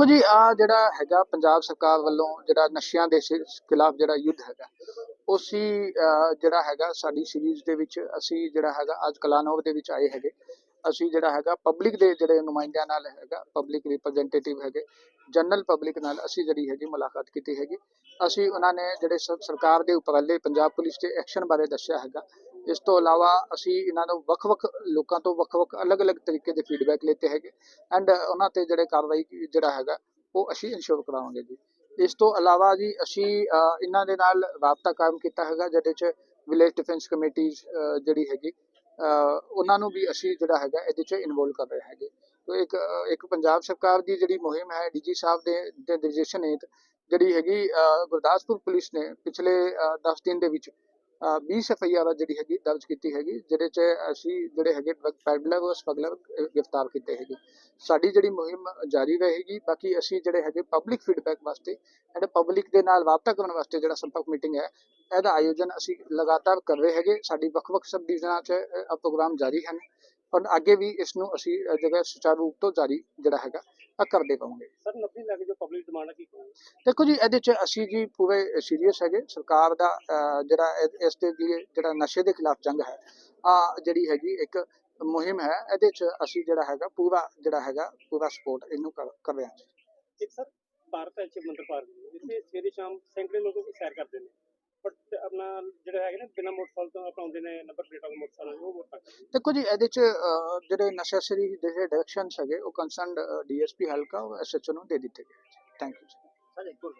ਦੇਖੋ ਜੀ ਆ ਜਿਹੜਾ ਹੈਗਾ ਪੰਜਾਬ ਸਰਕਾਰ ਵੱਲੋਂ ਜਿਹੜਾ ਨਸ਼ਿਆਂ ਦੇ ਖਿਲਾਫ ਜਿਹੜਾ ਯੁੱਧ ਹੈਗਾ ਉਸੀ ਅਹ, ਜਿਹੜਾ ਹੈਗਾ ਸਾਡੀ ਸੀਰੀਜ਼ ਦੇ ਵਿੱਚ ਅਸੀਂ ਜਿਹੜਾ ਹੈਗਾ ਅੱਜ ਕਲਾਨੌਰ ਦੇ ਵਿੱਚ ਆਏ ਹੈਗੇ। ਅਸੀਂ ਜਿਹੜਾ ਹੈਗਾ ਪਬਲਿਕ ਦੇ ਜਿਹੜੇ ਨੁਮਾਇੰਦਿਆਂ ਨਾਲ ਹੈਗਾ ਪਬਲਿਕ ਰਿਪਰੈਜ਼ੈਂਟੇਟਿਵ ਹੈਗੇ ਜਨਰਲ ਪਬਲਿਕ ਨਾਲ ਅਸੀਂ ਜਿਹੜੀ ਹੈਗੀ ਮੁਲਾਕਾਤ ਕੀਤੀ ਹੈਗੀ। ਅਸੀਂ ਉਹਨਾਂ ਨੇ ਜਿਹੜੇ ਸ- ਸਰਕਾਰ ਦੇ ਉਪਰਾਲੇ ਪੰਜਾਬ ਪੁਲਿਸ ਦੇ ਐਕਸ਼ਨ ਬਾਰੇ ਦੱਸਿਆ ਹੈਗਾ ਇਸ ਤੋਂ ਇਲਾਵਾ ਅਸੀਂ ਇਹਨਾਂ ਨੂੰ ਵੱਖ-ਵੱਖ ਲੋਕਾਂ ਤੋਂ ਵੱਖ-ਵੱਖ ਅਲੱਗ-ਅਲੱਗ ਤਰੀਕੇ ਦੇ ਫੀਡਬੈਕ ਲਿੱਤੇ ਹੈਗੇ ਐਂਡ ਉਹਨਾਂ ਤੇ ਜਿਹੜੇ ਕਾਰਵਾਈ ਜਿਹੜਾ ਹੈਗਾ ਉਹ ਅਸੀਂ ਇਨਸ਼ੋਰ ਕਰਾਵਾਂਗੇ ਜੀ। ਇਸ ਤੋਂ ਇਲਾਵਾ ਜੀ ਅਸੀਂ ਇਹਨਾਂ ਦੇ ਨਾਲ ਰਾਬਤਾ ਕਾਇਮ ਕੀਤਾ ਹੈਗਾ ਜਿਹਦੇ ਚ ਵਿਲੇਜ ਡਿਫੈਂਸ ਕਮੇਟੀਜ਼ ਜਿਹੜੀ ਹੈਗੀ ਅਹ, ਉਹਨਾਂ ਨੂੰ ਵੀ ਅਸੀਂ ਜਿਹੜਾ ਹੈਗਾ ਇਹਦੇ ਚ ਇਨਵੋਲਵ ਕਰ ਰਹੇ ਹੈਗੇ। ਤੋ ਇੱਕ ਇੱਕ ਪੰਜਾਬ ਸਰਕਾਰ ਦੀ ਜਿਹੜੀ ਮੁਹਿੰਮ ਹੈ ਡੀਜੀ ਸਾਹਿਬ ਦੇ ਦੇ ਨਿਰਦੇਸ਼ਨ ਹੇਠ ਜਿਹੜੀ ਹੈਗੀ ਅਹ, ਗੁਰਦਾਸਪੁਰ ਪੁਲਿਸ ਨੇ ਪਿਛਲੇ 10 ਦਿਨ ਦੇ ਵਿੱਚ 20 ਐਫਆਈਆਰ ਜਿਹੜੀ ਹੈਗੀ ਦਰਜ ਕੀਤੀ ਹੈਗੀ ਜਿਹਦੇ ਚ ਅਸੀਂ ਜਿਹੜੇ ਹੈਗੇ ਪੈਡਲਰ ਔਰ ਸਮਗਲਰ ਗ੍ਰਿਫਤਾਰ ਕੀਤੇ ਹੈਗੇ। ਸਾਡੀ ਜਿਹੜੀ ਮੁਹਿੰਮ ਜਾਰੀ ਰਹੇਗੀ ਬਾਕੀ ਅਸੀਂ ਜਿਹੜੇ ਹੈਗੇ ਪਬਲਿਕ ਫੀਡਬੈਕ ਵਾਸਤੇ ਐਂਡ ਪਬਲਿਕ ਦੇ ਨਾਲ ਵਾਰਤਾ ਕਰਨ ਵਾਸਤੇ ਜਿਹੜਾ ਸੰਪਰਕ ਮੀਟਿੰਗ ਹੈ ਇਹਦਾ ਆਯੋਜਨ ਅਸੀਂ ਲਗਾਤਾਰ ਕਰ ਰਹੇ ਹੈਗੇ। ਸਾਡੀ ਵੱਖ-ਵੱਖ ਸਬ ਡਿਵੀਜ਼ਨਾਂ 'ਚ ਅ, ਪ੍ਰੋਗਰਾਮ ਜਾਰੀ ਹਨ। ਔਰ ਅੱਗੇ ਵੀ ਇਸ ਨੂੰ ਅਸੀਂ ਅ, ਜਿਹੜਾ ਸੁਚਾਰੂ ਰੂਪ ਤੋਂ ਜਾਰੀ ਜਿਹੜਾ ਹੈਗਾ ਕਰਦੇ ਰਹਾਂਗੇ। ਸਰ 90 ਲੱਖ ਜੋ ਹੈ ਕੀ ਕਹੋਗੇ ਦੇਖੋ ਜੀ ਇਹਦੇ ਚ ਅਸੀਂ ਜੀ ਪੂਰੇ ਸੀਰੀਅਸ ਹੈਗੇ। ਸਰਕਾਰ ਦਾ ਜਿਹੜਾ ਇਸ ਦੇ ਲਈ ਜਿਹੜਾ ਨਸ਼ੇ ਦੇ ਖਿਲਾਫ ਜੰਗ ਹੈ ਆ ਜਿਹੜੀ ਹੈਗੀ ਇੱਕ ਮੁਹਿੰਮ ਹੈ ਇਹਦੇ ਚ ਅਸੀਂ ਜਿਹੜਾ ਹੈਗਾ ਪੂਰਾ ਜਿਹੜਾ ਹੈਗਾ ਪੂਰਾ ਸਪੋਰਟ ਇਹਨੂੰ ਕਰ ਰਹੇ ਹਾਂ ਇੱਕ ਸਰ ਭਾਰਤ ਹੈ ਮੰਦਰ ਪਾਰਕ ਜਿੱਥੇ ਸਵੇਰੇ ਸ਼ਾਮ ਸੈਂਕੜੇ ਲੋਕ ਸੈਰ ਕਰਦੇ ਨੇ। ਬਟ ਆਪਣਾ ਜਿਹੜਾ ਹੈਗੇ ਨਾ ਬਿਨਾਂ ਮੋਟਰਸਾਈਕਲ ਤੋਂ ਆਪਣਾ ਆਉਂਦੇ ਨੇ ਨੰਬਰ ਪਲੇਟ ਵਾਲੇ ਮੋਟਰਸਾਈਕਲ ਉਹ ਨੇ। ਦੇਖੋ ਜੀ ਇਹਦੇ ਚ ਜਿਹੜੇ ਨੈਸੈਸਰੀ ਜਿਹੜੇ ਡਾਇਰੈਕਸ਼ਨਸ ਹੈਗੇ ਉਹ ਕੰਸਰਨਡ ਡੀਐਸਪੀ ਹਲਕਾ ਔਰ ਐਸਐਚਓ ਨੂੰ ਦੇ ਦਿੱਤੇ ਗਏ ਥੈਂਕ ਯੂ ਸਰ ਇੱਕ ਹੋਰ